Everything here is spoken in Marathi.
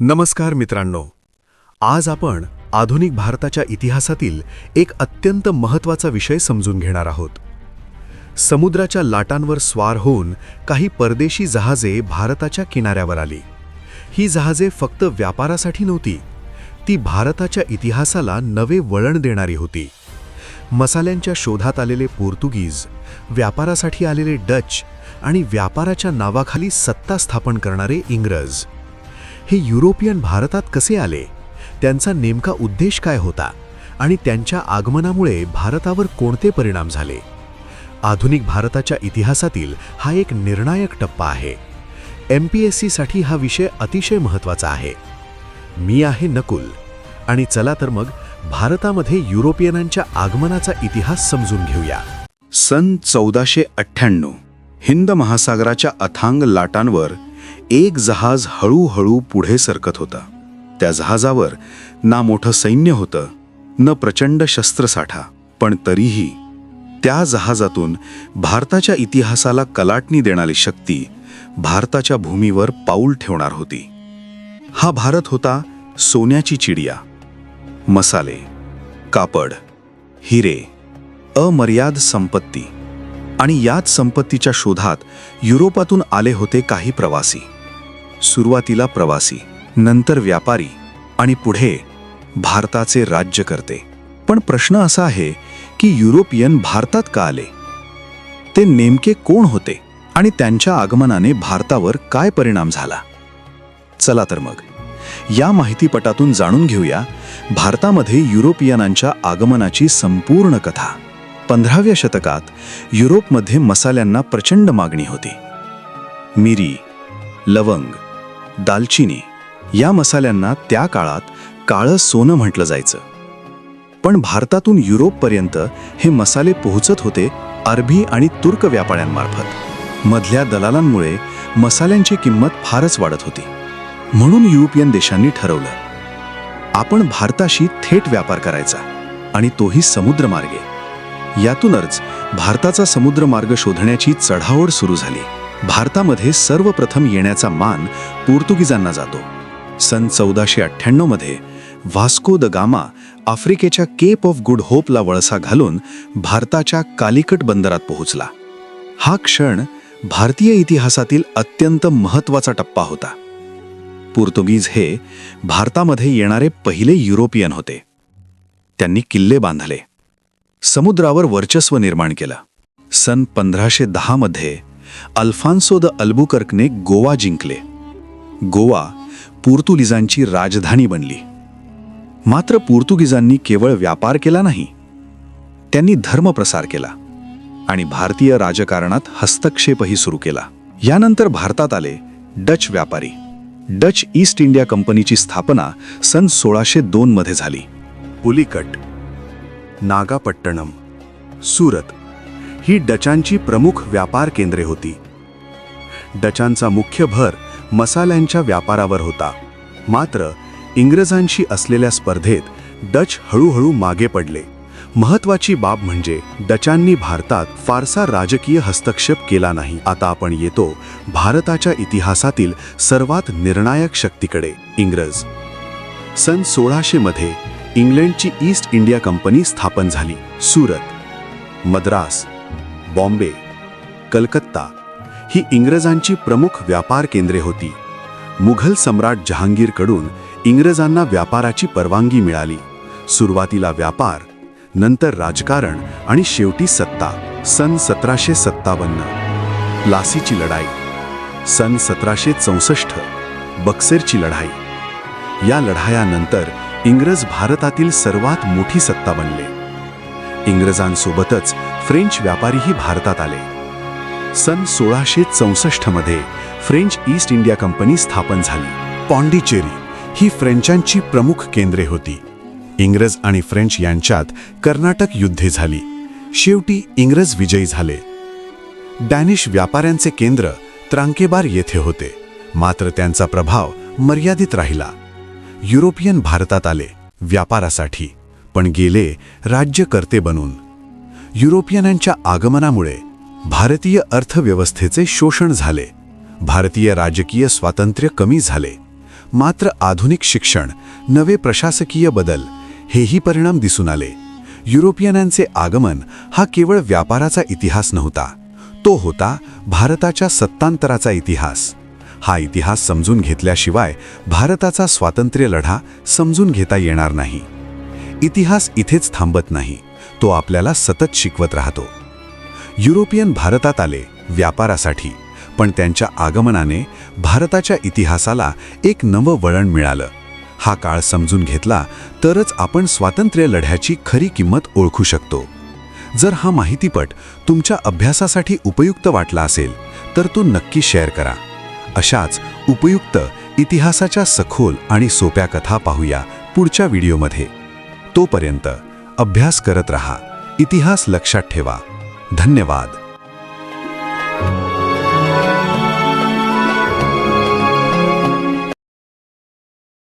नमस्कार मित्रांनो. आज आपण आधुनिक भारताच्या इतिहासातील एक अत्यंत महत्त्वाचा विषय समजून घेणार आहोत. समुद्राच्या लाटांवर स्वार होऊन काही परदेशी जहाजे भारताच्या किनाऱ्यावर आली. ही जहाजे फक्त व्यापारासाठी नव्हती ती भारताच्या इतिहासाला नवे वळण देणारी होती. मसाल्यांच्या शोधात आलेले पोर्तुगीज व्यापारासाठी आलेले डच आणि व्यापाराच्या नावाखाली सत्ता स्थापन करणारे इंग्रज. हे युरोपियन भारतात कसे आले? त्यांचा नेमका उद्देश काय होता? आणि त्यांच्या आगमनामुळे भारतावर कोणते परिणाम झाले? आधुनिक भारताच्या इतिहासातील हा एक निर्णायक टप्पा आहे. एम पी एस सीसाठी हा विषय अतिशय महत्त्वाचा आहे. मी आहे नकुल. आणि चला तर मग भारतामध्ये युरोपियनांच्या आगमनाचा इतिहास समजून घेऊया. सन चौदाशे अठ्ठ्याण्णव हिंद महासागराच्या अथांग लाटांवर एक जहाज हळूहळू पुढे सरकत होता. त्या जहाजावर ना मोठं सैन्य होतं न प्रचंड शस्त्रसाठा. पण तरीही त्या जहाजातून भारताच्या इतिहासाला कलाटणी देणारी शक्ती भारताच्या भूमीवर पाऊल ठेवणार होती. हा भारत होता सोन्याची चिडिया मसाले कापड हिरे अमर्याद संपत्ती. आणि याच संपत्तीच्या शोधात युरोपातून आले होते काही प्रवासी. सुरुवातीला प्रवासी नंतर व्यापारी आणि पुढे भारताचे राज्यकर्ते. पण प्रश्न असा आहे की युरोपियन भारतात का आले? ते नेमके कोण होते आणि त्यांच्या आगमनाने भारतावर काय परिणाम झाला? चला तर मग या माहितीपटातून जाणून घेऊया भारतामध्ये युरोपियनांच्या आगमनाची संपूर्ण कथा. पंधराव्या शतकात युरोपमध्ये मसाल्यांना प्रचंड मागणी होती. मिरी लवंग दालचिनी. या मसाल्यांना त्या काळात काळं सोनं म्हटलं जायचं. पण भारतातून युरोपपर्यंत हे मसाले पोहोचत होते अरबी आणि तुर्क व्यापाऱ्यांमार्फत. मधल्या दलालांमुळे मसाल्यांची किंमत फारच वाढत होती. म्हणून युरोपियन देशांनी ठरवलं आपण भारताशी थेट व्यापार करायचा आणि तोही समुद्रमार्गे. यातूनच भारताचा समुद्रमार्ग शोधण्याची चढाओढ सुरू झाली. भारतामध्ये सर्वप्रथम येण्याचा मान पोर्तुगीजांना जातो. सन चौदाशे अठ्ठ्याण्णवमध्ये व्हास्को द गामा आफ्रिकेच्या केप ऑफ गुड होपला वळसा घालून भारताच्या कालिकट बंदरात पोहोचला. हा क्षण भारतीय इतिहासातील अत्यंत महत्त्वाचा टप्पा होता. पोर्तुगीज हे भारतामध्ये येणारे पहिले युरोपियन होते. त्यांनी किल्ले बांधले. समुद्रावर वर्चस्व निर्माण केलं. सन पंधराशे दहा मध्ये अल्फान्सो द अल्बुकर्कने गोवा जिंकले. गोवा पोर्तुगीजांची राजधानी बनली. मात्र पोर्तुगीजांनी केवळ व्यापार केला नाही त्यांनी धर्मप्रसार केला आणि भारतीय राजकारणात हस्तक्षेपही सुरू केला. यानंतर भारतात आले डच व्यापारी. डच ईस्ट इंडिया कंपनीची स्थापना सन सोळाशे दोन मध्ये झाली. पुलिकट नागापट्टणम सुरत ही डचांची प्रमुख व्यापार केंद्रे होती. डचांचा मुख्य भर मसाल्यांच्या व्यापारावर होता. मात्र इंग्रजांशी असलेल्या स्पर्धेत डच हळूहळू मागे पडले. महत्वाची बाब म्हणजे डचांनी भारतात फारसा राजकीय हस्तक्षेप केला नाही. आता आपण येतो भारताच्या इतिहासातील सर्वात निर्णायक शक्तीकडे इंग्रज. सन सोळाशे मध्ये इंग्लंडची ईस्ट इंडिया कंपनी स्थापन झाली सुरत. मद्रास. बॉम्बे कलकत्ता ही इंग्रजांची प्रमुख व्यापार केंद्रे होती. मुघल सम्राट जहांगीरकडून इंग्रजांना व्यापाराची परवानगी मिळाली. सुरुवातीला व्यापार नंतर राजकारण आणि शेवटी सत्ता सन सतराशे सत्तावन्न. लासीची लढाई सन सतराशे चौसष्ट बक्सेरची लढाई. या लढायानंतर इंग्रज भारतातील सर्वात मोठी सत्ता बनले. इंग्रजांसोबतच फ्रेंच व्यापारीही भारतात आले. सन सोळाशे चौसष्टमध्ये फ्रेंच ईस्ट इंडिया कंपनी स्थापन झाली. पॉंडिचेरी ही फ्रेंचांची प्रमुख केंद्रे होती. इंग्रज आणि फ्रेंच यांच्यात कर्नाटक युद्धे झाली. शेवटी इंग्रज विजयी झाले. डॅनिश व्यापाऱ्यांचे केंद्र त्रांकेबार येथे होते. मात्र त्यांचा प्रभाव मर्यादित राहिला. युरोपियन भारतात आले व्यापारासाठी पण गेले राज्यकर्ते बनून. युरोपियनांच्या आगमनामुळे भारतीय अर्थव्यवस्थेचे शोषण झाले. भारतीय राजकीय स्वातंत्र्य कमी झाले. मात्र आधुनिक शिक्षण नवे प्रशासकीय बदल हेही परिणाम दिसून आले. युरोपियनांचे आगमन हा केवळ व्यापाराचा इतिहास नव्हता. तो होता भारताच्या सत्तांतराचा इतिहास. हा इतिहास समजून घेतल्याशिवाय भारताचा स्वातंत्र्य लढा समजून घेता येणार नाही. इतिहास इथेच थांबत नाही. तो आपल्याला सतत शिकवत राहतो. युरोपियन भारतात आले व्यापारासाठी पण त्यांच्या आगमनाने भारताच्या इतिहासाला एक नवं वळण मिळालं. हा काळ समजून घेतला तरच आपण स्वातंत्र्य लढ्याची खरी किंमत ओळखू शकतो. जर हा माहितीपट तुमच्या अभ्यासासाठी उपयुक्त वाटला असेल तर तो नक्की शेअर करा. अशाच उपयुक्त इतिहासाच्या सखोल आणि सोप्या कथा पाहूया पुढच्या व्हिडिओमध्ये. तोपर्यंत अभ्यास करत रहा. इतिहास लक्षात ठेवा. धन्यवाद.